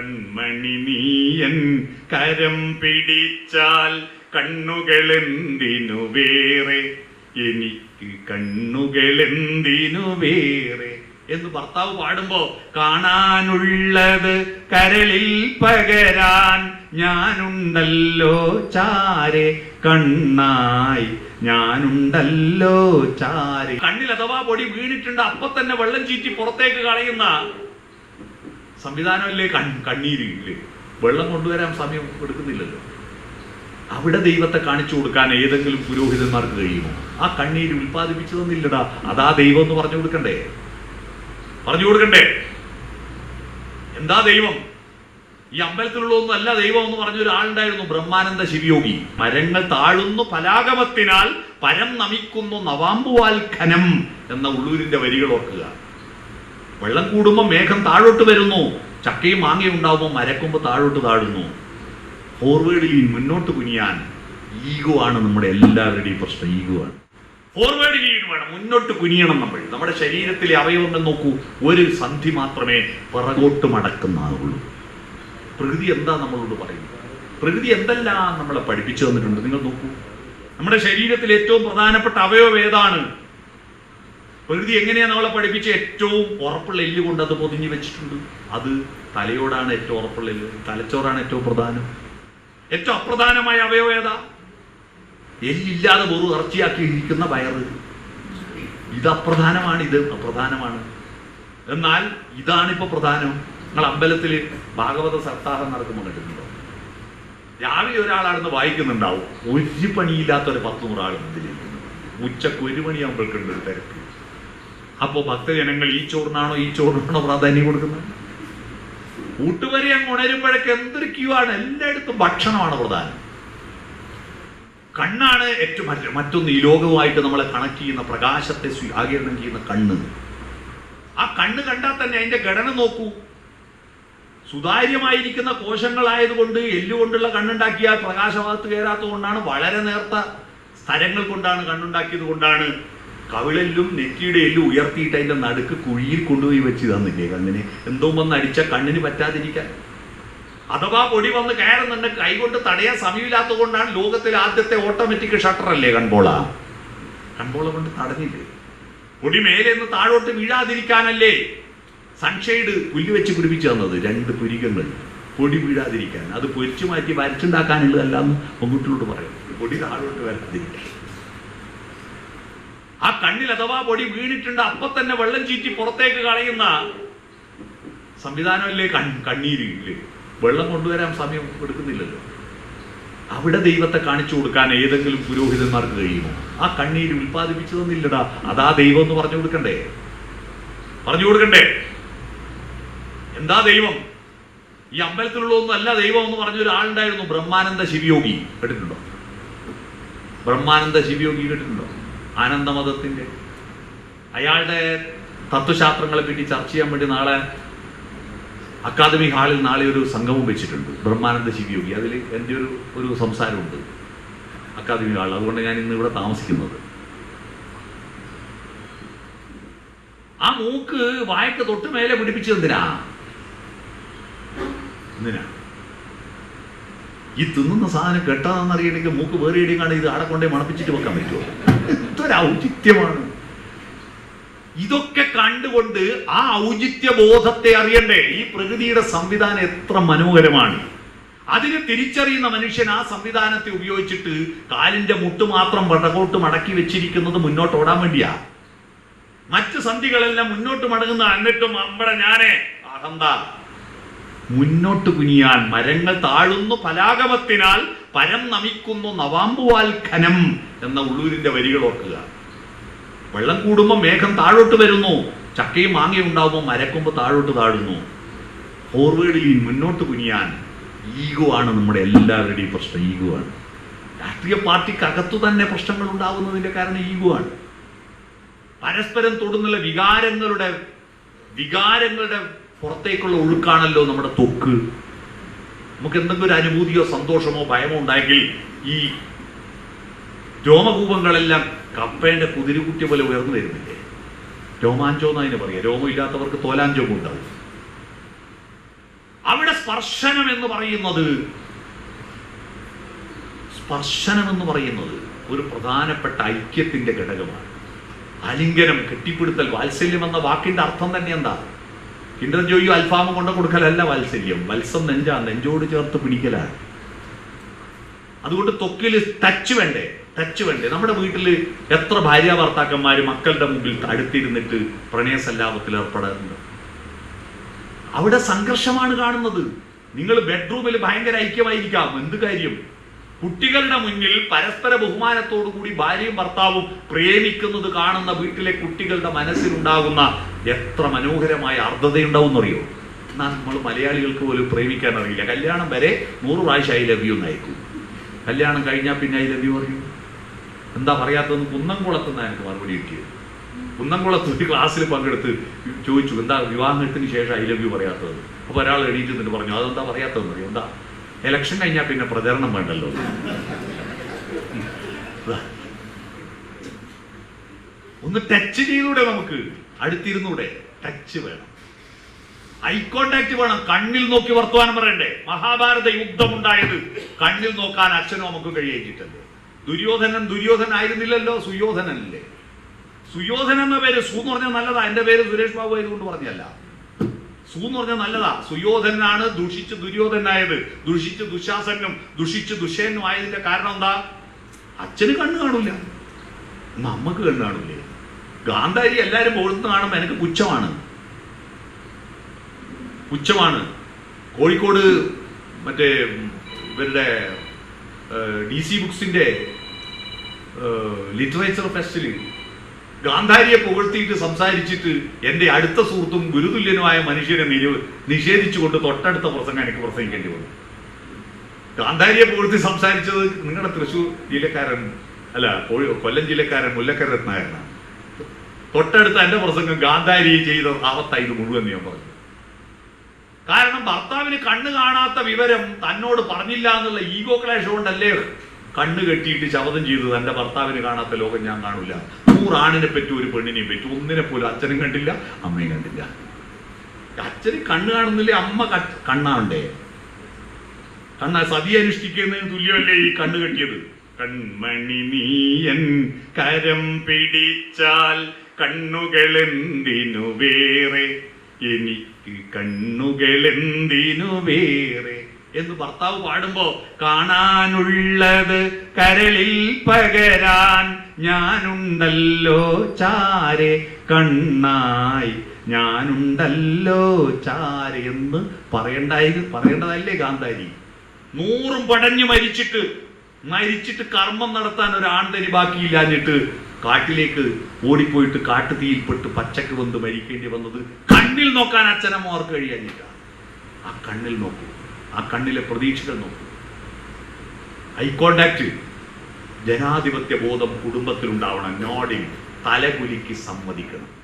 കൺമണി നീയൻ കരം പിടിച്ചാൽ കണ്ണുകളെന്തിനു വേറെ? എനിക്ക് കണ്ണുകളെന്തിനു വേറെ? എന്ന് ഭർത്താവ് പാടുമ്പോ കാണാനുള്ളത് കരളിൽ പകരാൻ ഞാനുണ്ടല്ലോ ചാരെ. കണ്ണായി ഞാനുണ്ടല്ലോ ചാരെ. കണ്ണിൽ അഥവാ പൊടി വീണിട്ടുണ്ട് അപ്പൊ തന്നെ വെള്ളം ചീറ്റി പുറത്തേക്ക് കളയുന്ന സംവിധാനമല്ലേ കൺ കണ്ണീരില്ലേ? വെള്ളം കൊണ്ടുവരാൻ സമയം എടുക്കുന്നില്ലല്ലോ. അവിടെ ദൈവത്തെ കാണിച്ചു കൊടുക്കാൻ ഏതെങ്കിലും പുരോഹിതന്മാർക്ക് കഴിയുമോ? ആ കണ്ണീര് ഉൽപ്പാദിപ്പിച്ചു തന്നില്ലടാ. അതാ ദൈവം എന്ന് പറഞ്ഞു കൊടുക്കണ്ടേ? പറഞ്ഞു കൊടുക്കണ്ടേ? എന്താ ദൈവം? ഈ അമ്പലത്തിലുള്ളതൊന്നും അല്ല ദൈവം എന്ന് പറഞ്ഞ ഒരാളുണ്ടായിരുന്നു ബ്രഹ്മാനന്ദ ശിവയോഗി. മരങ്ങൾ താഴുന്നു പലാഗമത്തിനാൽ പരം നമിക്കുന്നു നവാമ്പുവാൽ ഖനം എന്ന ഉള്ളൂരിന്റെ വരികൾ ഓർക്കുക. വെള്ളം കൂടുമ്പോൾ മേഘം താഴോട്ട് വരുന്നു. ചക്കയും മാങ്ങയും ഉണ്ടാവുമ്പോൾ മരക്കുമ്പോൾ താഴോട്ട് താഴുന്നു. ഫോർവേഡിൽ മുന്നോട്ട് കുനിയാൻ ഈഗോ ആണ് നമ്മുടെ എല്ലാവരുടെയും പ്രശ്നം. ഈഗോ ആണ്. ഫോർവേഡ് ലീൻ വേണം മുന്നോട്ട് കുനിയണം നമ്മൾ. നമ്മുടെ ശരീരത്തിലെ അവയവങ്ങൾ നോക്കൂ. ഒരു സന്ധി മാത്രമേ പിറകോട്ട് മടക്കുന്നുള്ളൂ പ്രകൃതി എന്താ നമ്മളോട് പറയുന്നത്? പ്രകൃതി എന്തെല്ലാം നമ്മളെ പഠിപ്പിച്ചു തന്നിട്ടുണ്ട്? നിങ്ങൾ നോക്കൂ. നമ്മുടെ ശരീരത്തിൽ ഏറ്റവും പ്രധാനപ്പെട്ട അവയവം ഏതാണ്? പ്രകൃതി എങ്ങനെയാണ് നമ്മളെ പഠിപ്പിച്ച ഏറ്റവും ഉറപ്പുള്ള എല്ല് കൊണ്ട് അത് പൊതിഞ്ഞു വെച്ചിട്ടുണ്ട്? അത് തലയോടാണ് ഏറ്റവും ഉറപ്പുള്ള എല്ല് തലച്ചോറാണ് ഏറ്റവും പ്രധാനം. ഏറ്റവും അപ്രധാനമായ അവയവം ഏതാ? എല്ലില്ലാതെ വെറു ഇറച്ചിയാക്കി ഇരിക്കുന്ന വയറ് ഇത് അപ്രധാനമാണ് ഇത് അപ്രധാനമാണ്. എന്നാൽ ഇതാണിപ്പോ പ്രധാനം. നിങ്ങൾ അമ്പലത്തിൽ ഭാഗവത സപ്താഹം നടക്കുമ്പോൾ കണ്ടിട്ടുണ്ടോ? രാവിലെ ഒരാളാണെന്ന് വായിക്കുന്നുണ്ടാവും ഒരു പണിയില്ലാത്ത ഒരു പത്ത് നൂറാൾ ഇതിലിരിക്കുന്നു ഉച്ചയ്ക്ക് ഒരു മണിയാകുമ്പോഴേക്കുണ്ട് തിരക്ക്. അപ്പോൾ ഭക്തജനങ്ങൾ ഈ ചോറിനാണോ ഈ ചോറിനാണോ പ്രാധാന്യം കൊടുക്കുന്നത്? കൂട്ടുവരെ അങ്ങ് ഉണരുമ്പോഴേക്ക് എന്തൊരു ക്യൂ ആണ്. എല്ലായിടത്തും ഭക്ഷണമാണ് പ്രധാനം. കണ്ണാണ് ഏറ്റവും മറ്റ് മറ്റൊന്ന് ഈ ലോകവുമായിട്ട് നമ്മളെ കണക്ട് ചെയ്യുന്ന പ്രകാശത്തെ ആകിരണം ചെയ്യുന്ന കണ്ണ്. ആ കണ്ണ് കണ്ടാൽ തന്നെ അതിന്റെ ഘടന നോക്കൂ. സുതാര്യമായിരിക്കുന്ന കോശങ്ങളായതുകൊണ്ട് എല്ലുകൊണ്ടുള്ള കണ്ണുണ്ടാക്കിയാൽ പ്രകാശഭാഗത്ത് കയറാത്തത് കൊണ്ടാണ് വളരെ നേർത്ത സ്ഥലങ്ങൾ കൊണ്ടാണ് കണ്ണുണ്ടാക്കിയത് കൊണ്ടാണ് കവിളെല്ലും നെറ്റിയുടെ എല്ലും ഉയർത്തിയിട്ട് അതിന്റെ നടുക്ക് കുഴിയിൽ കൊണ്ടുപോയി വെച്ച് തന്നില്ലേ കണ്ണിന്? എന്തോ വന്ന് അടിച്ച കണ്ണിന് പറ്റാതിരിക്കാൻ. അഥവാ പൊടി വന്ന് കയറുന്നുണ്ട് കൈകൊണ്ട് തടയാൻ സമയമില്ലാത്തത് കൊണ്ടാണ് ലോകത്തിലെ ആദ്യത്തെ ഓട്ടോമാറ്റിക് ഷട്ടർ അല്ലേ കൺപോള? കൺപോള കൊണ്ട് തടഞ്ഞില്ലേ? പൊടി മേലെ നിന്ന് താഴോട്ട് വീഴാതിരിക്കാനല്ലേ? സൺഷെയ്ഡ് പുല്ല് വെച്ച് പിടിപ്പിച്ചു തന്നത് രണ്ട് പുരികങ്ങൾ. പൊടി വീഴാതിരിക്കാൻ. അത് പൊരിച്ചു മാറ്റി വരച്ചുണ്ടാക്കാനുള്ളതല്ല എന്ന് പെൺകുട്ടികളോട് പറയും. പൊടി താഴോട്ട് വരാതിരിക്കാൻ ആ കണ്ണിൽ അഥവാ പൊടി വീണിട്ടുണ്ട് അപ്പൊ തന്നെ വെള്ളം ചീറ്റി പുറത്തേക്ക് കളയുന്ന സംവിധാനമല്ലേ കൺ കണ്ണീരില്ലേ വെള്ളം കൊണ്ടുവരാൻ സമയം എടുക്കുന്നില്ലല്ലോ. അവിടെ ദൈവത്തെ കാണിച്ചു കൊടുക്കാൻ ഏതെങ്കിലും പുരോഹിതന്മാർക്ക് കഴിയുമോ? ആ കണ്ണീര് ഉൽപ്പാദിപ്പിച്ചു തന്നില്ലടാ. അതാ ദൈവം എന്ന് പറഞ്ഞു കൊടുക്കണ്ടേ? പറഞ്ഞു കൊടുക്കണ്ടേ? എന്താ ദൈവം? ഈ അമ്പലത്തിലുള്ളതൊന്നും അല്ല ദൈവം എന്ന് പറഞ്ഞ ഒരാളുണ്ടായിരുന്നു ബ്രഹ്മാനന്ദ ശിവയോഗി. കേട്ടിട്ടുണ്ടോ? ബ്രഹ്മാനന്ദ ശിവയോഗി കേട്ടിട്ടുണ്ടോ? ആനന്ദമതത്തിന്റെ. അയാളുടെ തത്വശാസ്ത്രങ്ങളെ പറ്റി ചർച്ച ചെയ്യാൻ വേണ്ടി നാളെ അക്കാദമി ഹാളിൽ നാളെ ഒരു സംഗമം വെച്ചിട്ടുണ്ട്. ബ്രഹ്മാനന്ദ ശിവയോഗി അതിൽ എന്റെ ഒരു ഒരു സംസാരമുണ്ട് അക്കാദമി ഹാളിൽ. അതുകൊണ്ട് ഞാൻ ഇന്ന് ഇവിടെ താമസിക്കുന്നത്. ആ മൂക്ക് വായക്ക് തൊട്ട് മേലെ പിടിപ്പിച്ചത് എന്തിനാ? എന്തിനാ? ഈ തിന്നുന്ന സാധനം കെട്ടാന്നറിയണമെങ്കിൽ മൂക്ക് വേറെ ഇടിയാണ് ഇത് ആടെ കൊണ്ടേ മണപ്പിച്ചിട്ട് വെക്കാൻ പറ്റുമോ? എന്തൊരു ഔചിത്യമാണ്. ഇതൊക്കെ കണ്ടുകൊണ്ട് ആ ഔചിത്യ ബോധത്തെ അറിയണ്ടേ? ഈ പ്രകൃതിയുടെ സംവിധാനം എത്ര മനോഹരമാണ്. അതിന് തിരിച്ചറിയുന്ന മനുഷ്യൻ ആ സംവിധാനത്തെ ഉപയോഗിച്ചിട്ട് കാലിന്റെ മുട്ട് മാത്രം വടകോട്ട് മടക്കി വെച്ചിരിക്കുന്നത് മുന്നോട്ട് ഓടാൻ വേണ്ടിയാ. മറ്റ് സന്ധികളെല്ലാം മുന്നോട്ട് മടങ്ങുന്ന എന്നിട്ടും അമ്പട ഞാനേ അഹന്ത. മുന്നോട്ട് കുനിയാൻ മരങ്ങൾ താഴുന്നു പലാഗമത്തിനാൽ പരം നമിക്കുന്നു നവാമ്പുവാൽ ഖനം എന്ന ഉള്ളൂരിന്റെ വരികൾ ഓർക്കുക. വെള്ളം കൂടുമ്പോൾ മേഘം താഴോട്ട് വരുന്നു. ചക്കയും മാങ്ങയും ഉണ്ടാവുമ്പോൾ മരക്കുമ്പോൾ താഴോട്ട് താഴുന്നു. ഫോർവേഡിൽ മുന്നോട്ട് കുനിയാൻ ഈഗോ ആണ് നമ്മുടെ എല്ലാവരുടെയും പ്രശ്നം. ഈഗോ ആണ്. രാഷ്ട്രീയ പാർട്ടിക്കകത്തു തന്നെ പ്രശ്നങ്ങൾ ഉണ്ടാകുന്നതിന്റെ കാരണം ഈഗോ ആണ്. പരസ്പരം തൊടുന്നുള്ള വികാരങ്ങളുടെ വികാരങ്ങളുടെ പുറത്തേക്കുള്ള ഒഴുക്കാണല്ലോ നമ്മുടെ തൊക്ക്. നമുക്ക് എന്തെങ്കിലും ഒരു അനുഭൂതിയോ സന്തോഷമോ ഭയമോ ഉണ്ടായെങ്കിൽ ഈ രോമകൂപങ്ങളെല്ലാം കപ്പേന്റെ കുതിരുകുട്ടി പോലെ ഉയർന്നു വരുന്നില്ലേ? രോമാഞ്ചോ എന്ന് അതിന് പറയാം രോമം ഇല്ലാത്തവർക്ക് തോലാഞ്ചോമം ഉണ്ടാവും. അവിടെ സ്പർശനം എന്ന് പറയുന്നത് സ്പർശനം എന്ന് പറയുന്നത് ഒരു പ്രധാനപ്പെട്ട ഐക്യത്തിന്റെ ഘടകമാണ്. അലിംഗനം കെട്ടിപ്പിടുത്തൽ വാത്സല്യം എന്ന വാക്കിന്റെ അർത്ഥം തന്നെ എന്താ? കിണ്ടർ ജോയിയും അൽഫാമ കൊണ്ട് കൊടുക്കലല്ല വാത്സല്യം വത്സം നെഞ്ചാണ്. നെഞ്ചോട് ചേർത്ത് പിടിക്കലാണ്. അതുകൊണ്ട് തൊക്കിൽ ടച്ച് വേണ്ടേ? ടച്ച് വേണ്ടേ? നമ്മുടെ വീട്ടിൽ എത്ര ഭാര്യ ഭർത്താക്കന്മാർ മക്കളുടെ മുമ്പിൽ അടുത്തിരുന്നിട്ട് പ്രണയസല്ലാപത്തിൽ ഏർപ്പെടാറുണ്ട്? അവിടെ സംഘർഷമാണ് കാണുന്നത്. നിങ്ങൾ ബെഡ്റൂമിൽ ഭയങ്കര ഐക്യമായിരിക്കാം. എന്ത് കാര്യം? കുട്ടികളുടെ മുന്നിൽ പരസ്പര ബഹുമാനത്തോടു കൂടി ഭാര്യയും ഭർത്താവും പ്രേമിക്കുന്നത് കാണുന്ന വീട്ടിലെ കുട്ടികളുടെ മനസ്സിലുണ്ടാകുന്ന എത്ര മനോഹരമായ അർദ്ധതയുണ്ടാവും എന്നറിയോ എന്നാൽ നമ്മൾ മലയാളികൾക്ക് പോലും പ്രേമിക്കാൻ അറിയില്ല. കല്യാണം വരെ നൂറ് പ്രാവശ്യം ഐ ലവ് യു എന്നായിരിക്കും. കല്യാണം കഴിഞ്ഞാൽ പിന്നെ ഐ ലവ് യു പറയൂ. എന്താ പറയാത്തതെന്ന് കുന്നംകുളത്തുനിന്ന് എനിക്ക് മറുപടി കിട്ടിയത്. കുന്നംകുളത്ത് ഒരു ക്ലാസ്സിൽ പങ്കെടുത്ത് ചോദിച്ചു എന്താ വിവാഹത്തിന് ശേഷം ഐ ലവ് യു പറയാത്തത്? അപ്പോൾ ഒരാൾ എണീറ്റ് എന്നിട്ട് പറഞ്ഞു അതെന്താ പറയാത്തതെന്ന് അറിയാം എന്താ? ഇലക്ഷൻ കഴിഞ്ഞാൽ പിന്നെ പ്രചരണം വേണ്ടല്ലോ. ഒന്ന് ടച്ച് ചെയ്തൂടെ നമുക്ക്. അടുത്തിരുന്നൂടെ. ടച്ച് വേണം. ഐ കോണ്ടാക്ട് വേണം. കണ്ണിൽ നോക്കി വർത്തമാനം പറയണ്ടേ? മഹാഭാരത യുദ്ധമുണ്ടായത് കണ്ണിൽ നോക്കാൻ അച്ഛനും നമുക്ക് കഴിയേറ്റിട്ടുണ്ട്. ദുര്യോധനൻ ദുര്യോധനൻ ആയിരുന്നില്ലല്ലോ സുയോധനല്ലേ സുയോധനൻ എന്ന പേര് സു എന്ന് പറഞ്ഞാൽ നല്ലതാ. എന്റെ പേര് സുരേഷ് ബാബു ആയതുകൊണ്ട് പറഞ്ഞല്ല. സു എന്ന് പറഞ്ഞാൽ നല്ലതാ. സുയോധനാണ് ദുഷിച്ച് ദുര്യോധനായത് ദുഷിച്ച് ദുശാസനും ദുഷിച്ച് ദുഷേനും ആയതിന്റെ കാരണം എന്താ? അച്ഛന് കണ്ണ് കാണൂല. നമുക്ക് കണ്ണ് കാണൂലേ. ഗാന്ധാരി എല്ലാരും പൊഴുത്ത് കാണുമ്പോൾ എനിക്ക് പുച്ഛമാണ്. പുച്ഛമാണ്. കോഴിക്കോട് മറ്റേ ഇവരുടെ ഡി സി ബുക്സിന്റെ ലിറ്ററേച്ചർ ഫെസ്റ്റിൽ ഗാന്ധാരിയെ പുകഴ്ത്തിയിട്ട് സംസാരിച്ചിട്ട് എന്റെ അടുത്ത സുഹൃത്തും ഗുരുതുല്യനുമായ മനുഷ്യനെ നിരവ് നിഷേധിച്ചുകൊണ്ട് തൊട്ടടുത്ത പ്രസംഗം എനിക്ക് പ്രസംഗിക്കേണ്ടി വന്നു. ഗാന്ധാരിയെ പുകഴ്ത്തി സംസാരിച്ചത് നിങ്ങളുടെ തൃശ്ശൂർ ജില്ലക്കാരൻ അല്ല കൊല്ലം ജില്ലക്കാരൻ മുല്ലക്കര നായരനാണ്. തൊട്ടടുത്ത എന്റെ പ്രസംഗം ഗാന്ധാരി ചെയ്ത ആവത്തായി മുഴുവൻ ഞാൻ പറഞ്ഞു. കാരണം ഭർത്താവിന് കണ്ണ് കാണാത്ത വിവരം തന്നോട് പറഞ്ഞില്ല എന്നുള്ള ഈഗോ ക്ലാഷ് കൊണ്ടല്ലേ? കണ്ണ് കെട്ടിയിട്ട് ശപഥം ചെയ്തു തന്റെ ഭർത്താവിന് കാണാത്ത ലോകം ഞാൻ കാണൂല നൂറാണിനെ പറ്റി ഒരു പെണ്ണിനെയും പറ്റി ഒന്നിനെ പോലും അച്ഛനും കണ്ടില്ല അമ്മയും കണ്ടില്ല. അച്ഛന് കണ്ണ് കാണുന്നില്ലേ? അമ്മ കണ്ണാണ്ടേ കണ്ണ സതി അനുഷ്ഠിക്കുന്നതിന് തുല്യമല്ലേ ഈ കണ്ണ് കെട്ടിയത്? കൺമണി നീയൻ കരം പിടിച്ചാൽ കണ്ണുകൾ എന്തിനു വേറെ? എനിക്ക് കണ്ണുകൾ എന്തിനു വേറെ? എന്ന് ഭർത്താവ് പാടുമ്പോ കാണാനുള്ളത് കരളിൽ പകരാൻ ഞാനുണ്ടല്ലോ ചാരെ കണ്ണായി ഞാനുണ്ടല്ലോ ചാരെ എന്ന് പറയണ്ടായി പറയേണ്ടതല്ലേ ഗാന്ധാരി? നൂറും പടഞ്ഞു മരിച്ചിട്ട് മരിച്ചിട്ട് കർമ്മം നടത്താൻ ഒരു ആൺതരി ബാക്കിയില്ലാഞ്ഞിട്ട് കാട്ടിലേക്ക് ഓടിപ്പോയിട്ട് കാട്ടുതീയിൽപ്പെട്ട് പച്ചക്ക് വന്ന് മരിക്കേണ്ടി വന്നത് കണ്ണിൽ നോക്കാൻ അച്ഛനമ്മമാർക്ക് കഴിയാഞ്ഞിട്ടാണ്. ആ കണ്ണിൽ നോക്കൂ. ആ കണ്ണിലെ പ്രതീക്ഷകൾ നോക്കും. ഐ കോണ്ടാക്ട് ജനാധിപത്യ ബോധം കുടുംബത്തിലുണ്ടാവണം. നോഡിങ്. തലകുലിക്ക് സമ്മതിക്കണം.